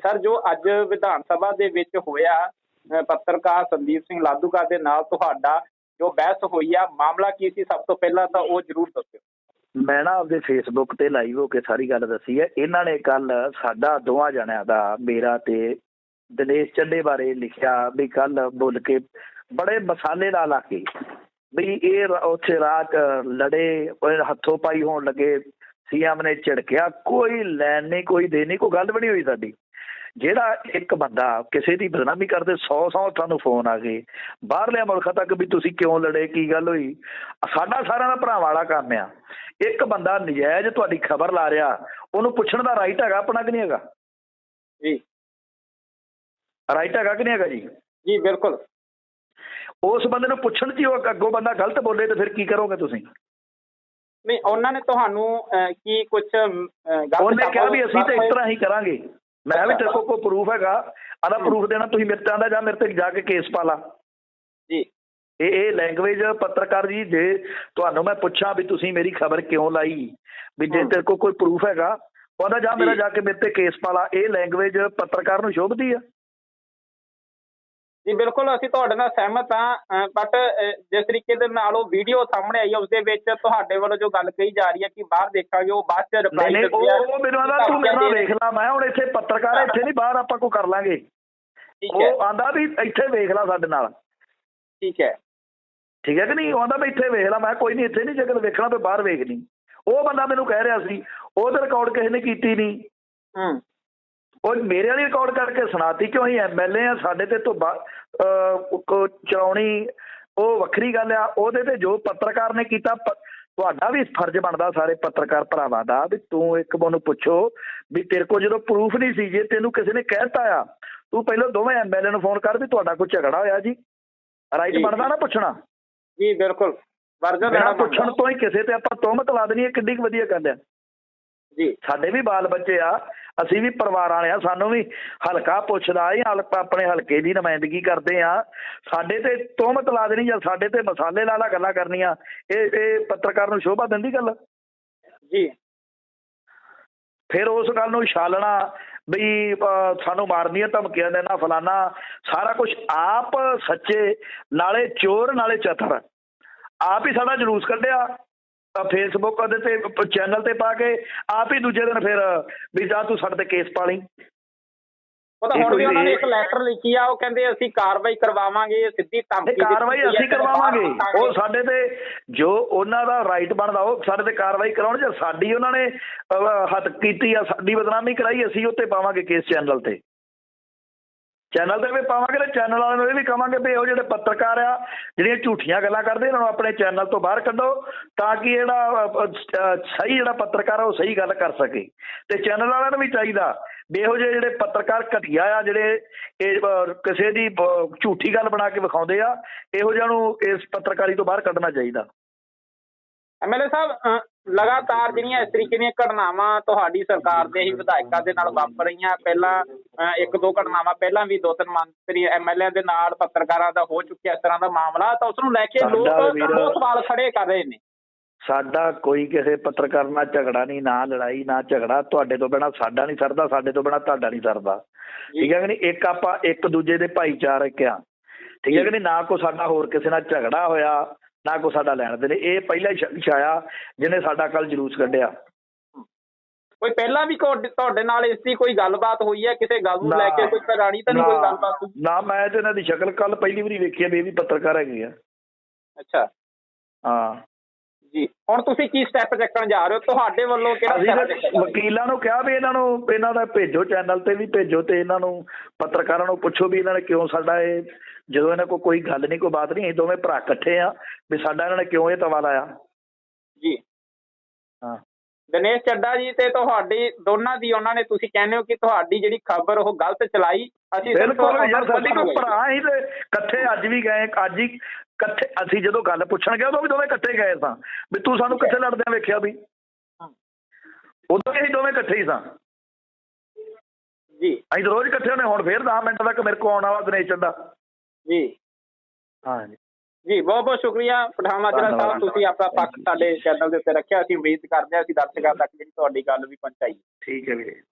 Sir, ਜੋ ਅੱਜ ਵਿਧਾਨ ਸਭਾ ਦੇ ਵਿੱਚ ਹੋਇਆ ਪੱਤਰਕਾਰ ਸੰਦੀਪ ਸਿੰਘ ਲਾਦੂਕਾ ਦੇ ਨਾਲ ਤੁਹਾਡਾ ਜੋ ਬਹਿਸ ਹੋਈ ਆ, ਮਾਮਲਾ ਕੀ ਸੀ? ਸਭ ਤੋਂ ਪਹਿਲਾਂ ਤਾਂ ਉਹ ਜ਼ਰੂਰ ਦੱਸਿਓ। ਮੈਂ ਨਾ ਆਪਦੇ ਫੇਸਬੁੱਕ ਤੇ ਲਾਈਵ ਹੋ ਕੇ ਸਾਰੀ ਗੱਲ ਦੱਸੀ ਹੈ। ਇਹਨਾਂ ਨੇ ਕੱਲ ਸਾਡਾ ਦੋਵਾਂ ਜਣਿਆਂ ਦਾ, ਮੇਰਾ ਤੇ ਦਿਨੇਸ਼ ਚੰਡੇ ਬਾਰੇ ਲਿਖਿਆ ਵੀ ਕੱਲ ਬੋਲ ਕੇ ਬੜੇ ਮਸਾਲੇ ਨਾਲ ਆ ਕੇ ਵੀ ਇਹ ਉੱਥੇ ਰਾਤ ਲੜੇ ਉਹ ਹੱਥੋਂ ਪਾਈ ਹੋਣ ਲੱਗੇ, ਸੀਐਮ ਨੇ ਝਿੜਕਿਆ, ਕੋਈ ਲੈਣ ਨਹੀਂ, ਕੋਈ ਦੇ ਨਹੀਂ, ਕੋਈ ਗੱਲ ਵੀ ਨਹੀਂ ਹੋਈ ਸਾਡੀ। ਜਿਹੜਾ ਇੱਕ ਬੰਦਾ ਕਿਸੇ ਦੀ ਬਦਨਾਮੀ ਕਰਦੇ 100 100 ਤੁਹਾਨੂੰ ਫੋਨ ਆ ਗਏ। ਬਾਹਰਲੇ ਮੁਲਕਾਂ ਤੱਕ ਵੀ ਤੁਸੀਂ ਕਿਉਂ ਲੜੇ ਕੀ ਗੱਲ ਹੋਈ? ਸਾਡਾ ਸਾਰਿਆਂ ਦਾ ਭਰਾ ਵਾਲਾ ਕੰਮ ਆ। ਇੱਕ ਬੰਦਾ ਨਜਾਇਜ਼ ਤੁਹਾਡੀ ਖਬਰ ਲਾ ਰਿਹਾ ਉਹਨੂੰ ਪੁੱਛਣ ਦਾ ਰਾਈਟ ਹੈਗਾ ਆਪਣਾ ਕਿ ਨਹੀਂ ਹੈਗਾ? ਜੀ। ਰਾਈਟ ਹੈਗਾ ਕਿ ਨਹੀਂ ਹੈਗਾ ਜੀ? ਜੀ ਬਿਲਕੁਲ। ਉਸ ਬੰਦੇ ਨੂੰ ਪੁੱਛਣ ਹੀ ਉਹ ਅੱਗੋਂ ਬੰਦਾ ਗਲਤ ਬੋਲੇ ਤੇ ਫਿਰ ਕੀ ਕਰੋਗੇ ਤੁਸੀਂ? ਨਹੀਂ ਉਹਨਾਂ ਨੇ ਤੁਹਾਨੂੰ ਕੀ ਕੁਝ ਉਹਨੇ ਕਿਹਾ ਵੀ ਅਸੀਂ ਤੇ ਇਸ ਤਰ੍ਹਾਂ ਹੀ ਕਰਾਂਗੇ। ਮੈਂ ਵੀ ਤੇਰੇ ਕੋਲ ਕੋਈ ਪ੍ਰੂਫ ਹੈਗਾ। ਆਦਾ ਪ੍ਰੂਫ ਦੇਣਾ ਤੁਸੀਂ ਮੇਰੇ ਤੇ ਆਂਦਾ ਜਾਂ ਮੇਰੇ ਤੇ ਜਾ ਕੇ ਕੇਸ ਪਾ ਲਾ। ਜੀ। ਇਹ ਇਹ ਲੈਂਗੁਏਜ ਪੱਤਰਕਾਰ ਜੀ ਜੇ ਤੁਹਾਨੂੰ ਮੈਂ ਪੁੱਛਾਂ ਵੀ ਤੁਸੀਂ ਮੇਰੀ ਖਬਰ ਕਿਉਂ ਲਾਈ ਵੀ ਜੇ। ਤੇਰੇ ਕੋਲ ਕੋਈ ਪ੍ਰੂਫ ਹੈਗਾ ਉਹਦਾ ਜਾਂ ਮੇਰਾ। ਜਾ। ਕੇ ਮੇਰੇ ਤੇ ਕੇਸ ਪਾ ਲਾ। ਇਹ ਲੈਂਗੁਏਜ ਪੱਤਰਕਾਰ ਨੂੰ ਸ਼ੋਭਦੀ ਆ। ਜੀ ਬਿਲਕੁਲ ਅਸੀਂ ਤੁਹਾਡੇ ਨਾਲ ਸਹਿਮਤ ਹਾਂ ਬਟ ਜਿਸ ਤਰੀਕੇ ਦੇ ਨਾਲ ਉਹ ਵੀਡੀਓ ਸਾਹਮਣੇ ਆਈ ਹੈ ਉਸ ਦੇ ਵਿੱਚ ਤੁਹਾਡੇ ਵੱਲੋਂ ਜੋ ਗੱਲ ਕਹੀ ਜਾ ਰਹੀ ਹੈ ਕਿ ਬਾਹਰ ਦੇਖਾਂਗੇ ਉਹ ਬਾਅਦ ਚ ਰਿਪਲਾਈ ਨਹੀਂ ਉਹ ਮੈਨੂੰ ਆਦਾ ਤੂੰ ਮੇਰੇ ਵੇਖ ਲਾ ਮੈਂ ਹੁਣ ਇੱਥੇ ਪੱਤਰਕਾਰ ਇੱਥੇ ਨਹੀਂ ਬਾਹਰ ਆਪਾਂ ਕੋ ਕਰ ਲਾਂਗੇ। ਠੀਕ ਹੈ। ਉਹ ਆਂਦਾ ਵੀ ਇੱਥੇ ਵੇਖ ਲਾ ਸਾਡੇ ਨਾਲ। ਠੀਕ ਹੈ। ਠੀਕ ਹੈ ਕਿ ਨਹੀਂ? ਉਹ ਆਂਦਾ ਵੀ ਇੱਥੇ ਵੇਖ ਲਾ ਮੈਂ ਕੋਈ ਨਹੀਂ ਇੱਥੇ ਨਹੀਂ ਜੇਕਰ ਵੇਖਣਾ ਤੇ ਬਾਹਰ ਵੇਖ ਲਈ ਉਹ ਬੰਦਾ ਮੈਨੂੰ ਕਹਿ ਰਿਹਾ ਸੀ ਉਹ ਤੇ ਰਿਕਾਰਡ ਕਿਸੇ ਨੇ ਕੀਤੀ ਨਹੀਂ। ਹੂੰ। ਉਹ ਮੇਰੇ ਵਾਲੀ ਰਿਕਾਰਡ ਕਰਕੇ ਸੁਣਾਤੀ ਕਿਉਂ ਅਸੀਂ ਐਮਐਲਏ ਆ ਸਾਡੇ ਤੇ ਤੋਂ ਬਾ- ਅਹ ਕੋ ਚਲਾਉਣੀ ਉਹ ਵੱਖਰੀ ਗੱਲ ਆ ਉਹਦੇ ਤੇ ਜੋ ਪੱਤਰਕਾਰ ਨੇ ਕੀਤਾ ਤੁਹਾਡਾ ਵੀ ਫਰਜ਼ ਬਣਦਾ ਸਾਰੇ ਪੱਤਰਕਾਰ ਭਰਾਵਾਂ ਦਾ ਵੀ ਤੂੰ ਇੱਕ ਮੈਨੂੰ ਪੁੱਛੋ ਵੀ ਤੇਰੇ ਕੋਲ ਜਦੋਂ ਪ੍ਰੂਫ ਨਹੀਂ ਸੀ ਜੇ ਤੈਨੂੰ ਕਿਸੇ ਨੇ ਕਹਿਤਾ ਆ ਤੂੰ ਪਹਿਲਾਂ ਦੋਵੇਂ ਐਮਐਲਏ ਨੂੰ ਫੋਨ ਕਰ ਵੀ ਤੁਹਾਡਾ ਕੋਈ ਝਗੜਾ ਹੋਇਆ ਜੀ। ਰਾਈਟ। ਬਣਦਾ ਨਾ ਪੁੱਛਣਾ? ਜੀ ਬਿਲਕੁਲ। ਵਰਜਨ ਬਿਨਾਂ ਪੁੱਛਣ ਤੋਂ ਹੀ ਕਿਸੇ ਤੇ ਆਪਾਂ ਤੁਹਮਤ ਲਾ ਦੇਣੀ ਹੈ ਕੁ ਵਧੀਆ ਗੱਲ ਆ ਜੀ। ਸਾਡੇ ਵੀ ਬਾਲ ਬੱਚੇ ਆ ਅਸੀਂ ਵੀ ਪਰਿਵਾਰ ਵਾਲੇ ਆ ਸਾਨੂੰ ਵੀ ਹਲਕਾ ਪੁੱਛਦਾ ਹੀ ਹਲਕਾ ਆਪਣੇ ਹਲਕੇ ਦੀ ਨੁਮਾਇੰਦਗੀ ਕਰਦੇ ਆ। ਸਾਡੇ ਤੇ ਤੋਹਮਤ ਲਾ ਦੇਣੀ ਜਾਂ ਸਾਡੇ ਤੇ ਮਸਾਲੇ ਲਾ ਲਾ ਗੱਲਾਂ ਕਰਨੀਆਂ। ਇਹ ਇਹ ਪੱਤਰਕਾਰ ਨੂੰ ਸ਼ੋਭਾ ਦਿੰਦੀ ਗੱਲ? ਜੀ। ਫਿਰ ਉਸ ਗੱਲ ਨੂੰ ਛਾਲਣਾ ਵੀ ਸਾਨੂੰ ਮਾਰਨੀਆਂ ਧਮਕੀਆਂ ਦੇਣਾ ਫਲਾਨਾ ਸਾਰਾ ਕੁਝ ਆਪ ਸੱਚੇ ਨਾਲੇ ਚੋਰ ਨਾਲੇ ਚਤਰ। ਆਪ ਹੀ ਸਾਡਾ ਜਲੂਸ ਕੱਢਿਆ। ਫੇਸਬੁੱਕ ਦੇ ਤੇ ਚੈਨਲ ਤੇ ਪਾ ਕੇ ਆਪ ਹੀ ਦੂਜੇ ਦਿਨ ਫਿਰ ਵੀ ਜਾ ਤੂੰ ਸਾਡੇ ਤੇ ਕੇਸ ਪਾ ਲਈ ਉਹ ਤਾਂ ਇਹ ਹੁਣ ਵੀ ਉਹਨਾਂ ਨੇ ਇੱਕ ਲੈਟਰ ਲਿਖੀ ਆ ਉਹ ਕਹਿੰਦੇ ਅਸੀਂ ਕਾਰਵਾਈ ਕਰਵਾਵਾਂਗੇ ਸਿੱਧੀ ਧਮਕੀ ਇਹ ਕਾਰਵਾਈ ਦਿੱਤੀ ਅਸੀਂ ਕਰਵਾਵਾਂਗੇ। ਉਹ ਸਾਡੇ ਤੇ ਜੋ ਉਹਨਾਂ ਦਾ ਰਾਈਟ ਬਣਦਾ ਉਹ ਸਾਡੇ ਤੇ ਕਾਰਵਾਈ ਕਰਾਉਣ ਜੇ ਸਾਡੀ ਉਹਨਾਂ ਨੇ ਹੱਦ ਕੀਤੀ ਆ ਸਾਡੀ ਬਦਨਾਮੀ ਕਰਾਈ ਅਸੀਂ ਉੱਤੇ ਪਾਵਾਂਗੇ ਕੇਸ ਚੈਨਲ ਤੇ ਚੈਨਲ ਤੇ ਵੀ ਪਾਵਾਂਗੇ ਤੇ ਚੈਨਲ ਵਾਲਿਆਂ ਨੂੰ ਇਹ ਵੀ ਕਹਾਂਗੇ ਵੀ ਉਹ ਜਿਹੜੇ ਪੱਤਰਕਾਰ ਆ, ਜਿਹੜੀਆਂ ਝੂਠੀਆਂ ਗੱਲਾਂ ਕਰਦੇ, ਇਹਨਾਂ ਨੂੰ ਆਪਣੇ ਚੈਨਲ ਤੋਂ ਬਾਹਰ ਕੱਢੋ ਤਾਂ ਕਿ ਜਿਹੜਾ ਸਹੀ ਜਿਹੜਾ ਪੱਤਰਕਾਰ ਆ ਉਹ ਸਹੀ ਗੱਲ ਕਰ ਸਕੇ। ਤੇ ਚੈਨਲ ਵਾਲਿਆਂ ਨੂੰ ਵੀ ਚਾਹੀਦਾ ਬੇਹੋ ਜਿਹੇ ਜਿਹੜੇ ਪੱਤਰਕਾਰ ਘਟੀਆ ਆ, ਜਿਹੜੇ ਇਹ ਕਿਸੇ ਦੀ ਬ- ਝੂਠੀ ਗੱਲ ਬਣਾ ਕੇ ਵਿਖਾਉਂਦੇ ਆ, ਇਹੋ ਜਿਹਾ ਨੂੰ ਇਸ ਪੱਤਰਕਾਰੀ ਤੋਂ ਬਾਹਰ ਕੱਢਣਾ ਚਾਹੀਦਾ। ਐਮਐਲਏ ਸਾਹਿਬ ਲਗਾਤਾਰ ਜਿਹੜੀਆਂ ਇਸ ਤਰੀਕੇ ਦੀਆਂ ਘਟਨਾਵਾਂ ਤੁਹਾਡੀ ਸਰਕਾਰ ਦੇ ਹੀ ਵਿਧਾਇਕਾਂ ਦੇ ਨਾਲ ਵਾਪਰ ਰਹੀਆਂ। ਪਹਿਲਾਂ ਇੱਕ ਦੋ ਘਟਨਾਵਾਂ ਪਹਿਲਾਂ ਵੀ ਦੋ ਤਿੰਨ ਮੰਤਰੀ ਐਮਐਲਏ ਦੇ ਨਾਲ ਪੱਤਰਕਾਰਾਂ ਦਾ ਹੋ ਚੁੱਕਿਆ ਇਸ ਤਰ੍ਹਾਂ ਦਾ ਮਾਮਲਾ ਤਾਂ ਉਸ ਨੂੰ ਲੈ ਕੇ ਲੋਕ ਉਹ ਸਵਾਲ ਖੜੇ ਕਰ ਰਹੇ ਨੇ। ਸਾਡਾ ਕੋਈ ਕਿਸੇ ਪੱਤਰਕਾਰ ਨਾਲ ਝਗੜਾ ਨਹੀਂ ਨਾ ਲੜਾਈ ਨਾ ਝਗੜਾ। ਤੁਹਾਡੇ ਤੋਂ ਬਿਨਾ ਸਾਡਾ ਨਹੀਂ ਸਰਦਾ ਸਾਡੇ ਤੋਂ ਬਿਨਾ ਤੁਹਾਡਾ ਨਹੀਂ ਸਰਦਾ। ਠੀਕ ਹੈ ਕਿ ਨਹੀਂ? ਇੱਕ ਆਪਾਂ ਇੱਕ ਦੂਜੇ ਦੇ ਭਾਈਚਾਰਕ ਆ। ਠੀਕ ਹੈ ਕਿ ਨਹੀਂ? ਨਾ ਕੋ ਸਾਡਾ ਹੋਰ ਕਿਸੇ ਨਾਲ ਝਗੜਾ ਹੋਇਆ। ਨਾ ਕੋ ਸਾਡਾ ਲੈਣ ਦੇ ਨੇ ਇਹ ਪਹਿਲਾ ਹੀ ਸ਼ਖਸ ਆਇਆ ਜਿਹਨੇ ਸਾਡਾ ਕੱਲ ਜਲੂਸ ਕੱਢਿਆ। ਕੋਈ ਪਹਿਲਾਂ ਵੀ ਤੁਹਾਡੇ ਨਾਲ ਇਸ ਦੀ ਕੋਈ ਗੱਲਬਾਤ ਹੋਈ ਹੈ? ਕਿਸੇ ਗੱਲ ਨੂੰ ਲੈ ਕੇ। ਕੋਈ ਪੁਰਾਣੀ ਤਾਂ ਨਹੀਂ ਕੋਈ ਗੱਲਬਾਤ? ਨਾ ਮੈਂ ਤੇ ਇਹਨਾਂ ਦੀ ਸ਼ਕਲ ਕੱਲ ਪਹਿਲੀ ਵਾਰੀ ਵੇਖੀ ਆ ਵੀ ਇਹ ਵੀ ਪੱਤਰਕਾਰ ਹੈਗੇ ਆ। ਅੱਛਾ। ਹਾਂ। ਜੀ। ਹੁਣ ਤੁਸੀਂ ਕੀ ਸਟੈਪ ਚੱਕਣ ਜਾ ਰਹੇ ਹੋ? ਤੁਹਾਡੇ ਵੱਲੋਂ ਕਿਹੜਾ ਅਸੀਂ step? ਵਕੀਲਾਂ ਨੂੰ ਕਿਹਾ ਵੀ ਇਹਨਾਂ ਨੂੰ ਇਹਨਾਂ ਦਾ ਭੇਜੋ ਚੈਨਲ ਤੇ ਵੀ ਭੇਜੋ ਤੇ ਇਹਨਾਂ ਨੂੰ ਪੱਤਰਕਾਰਾਂ ਨੂੰ ਪੁੱਛੋ ਵੀ ਇਹਨਾਂ ਨੇ ਕਿਉਂ ਸਾਡਾ ਇਹ ਜਦੋਂ ਇਹਨਾਂ ਕੋਲ ਕੋਈ ਗੱਲ ਨਹੀਂ ਕੋਈ ਬਾਤ ਨਹੀਂ ਅਸੀਂ ਦੋਵੇਂ ਭਰਾ ਇਕੱਠੇ ਆ ਵੀ ਸਾਡਾ ਇਹਨਾਂ ਨੇ ਕਿਉਂ ਇਹ ਤਵਾ ਲਾਇਆ? ਜੀ। ਹਾਂ। ਦਿਨੇਸ਼ ਚੱਡਾ ਜੀ ਤੇ ਤੁਹਾਡੀ ਦੋਨਾਂ ਦੀ ਉਹਨਾਂ ਨੇ ਤੁਸੀਂ ਕਹਿੰਦੇ ਹੋ ਕਿ ਤੁਹਾਡੀ ਜਿਹੜੀ ਖਬਰ ਉਹ ਗਲਤ ਚਲਾਈ ਅਸੀਂ ਸਿਰਫ ਬਿਲਕੁਲ ਉਹਨਾਂ ਯਾਰ ਨੂੰ ਸਾਡੀ ਕੋਈ ਪੁੱਛਣ ਭਰਾ ਹੀ ਤੇ ਇਕੱਠੇ ਅੱਜ ਵੀ ਗਏ ਅੱਜ ਹੀ ਇਕੱਠੇ ਅਸੀਂ ਜਦੋਂ ਗੱਲ ਪੁੱਛਣ ਗਏ ਉਦੋਂ ਵੀ ਦੋਵੇਂ ਇਕੱਠੇ ਗਏ ਸਾਂ ਵੀ ਤੂੰ ਸਾਨੂੰ ਕਿੱਥੇ ਲੜਦਿਆਂ ਵੇਖਿਆ ਵੀ। ਉਦੋਂ ਵੀ ਅਸੀਂ ਦੋਵੇਂ ਇਕੱਠੇ ਹੀ ਸਾਂ। ਜੀ। ਅਸੀਂ ਰੋਜ਼ ਇਕੱਠੇ ਹੋਣੇ ਹੁਣ ਫੇਰ 10 ਮਿੰਟ ਤੱਕ ਮੇਰੇ ਕੋਲ ਆਉਣ ਵਾਲਾ ਦਿਨੇਸ਼ ਚੱਡਾ। ਜੀ। ਹਾਂ ਜੀ ਜੀ ਬਹੁਤ ਬਹੁਤ ਸ਼ੁਕਰੀਆ। ਪਠਾਨ ਮਾਜਰਾ ਸਾਹਿਬ। ਤੁਸੀਂ ਆਪਣਾ ਪੱਖ ਸਾਡੇ ਚੈਨਲ ਦੇ ਉੱਤੇ ਰੱਖਿਆ। ਅਸੀਂ ਉਮੀਦ ਕਰਦੇ ਹਾਂ ਅਸੀਂ ਦਰਸ਼ਕਾਂ ਤੱਕ ਜਿਹੜੀ ਤੁਹਾਡੀ ਗੱਲ ਵੀ ਪਹੁੰਚਾਈ। ਠੀਕ ਹੈ ਵੀਰੇ।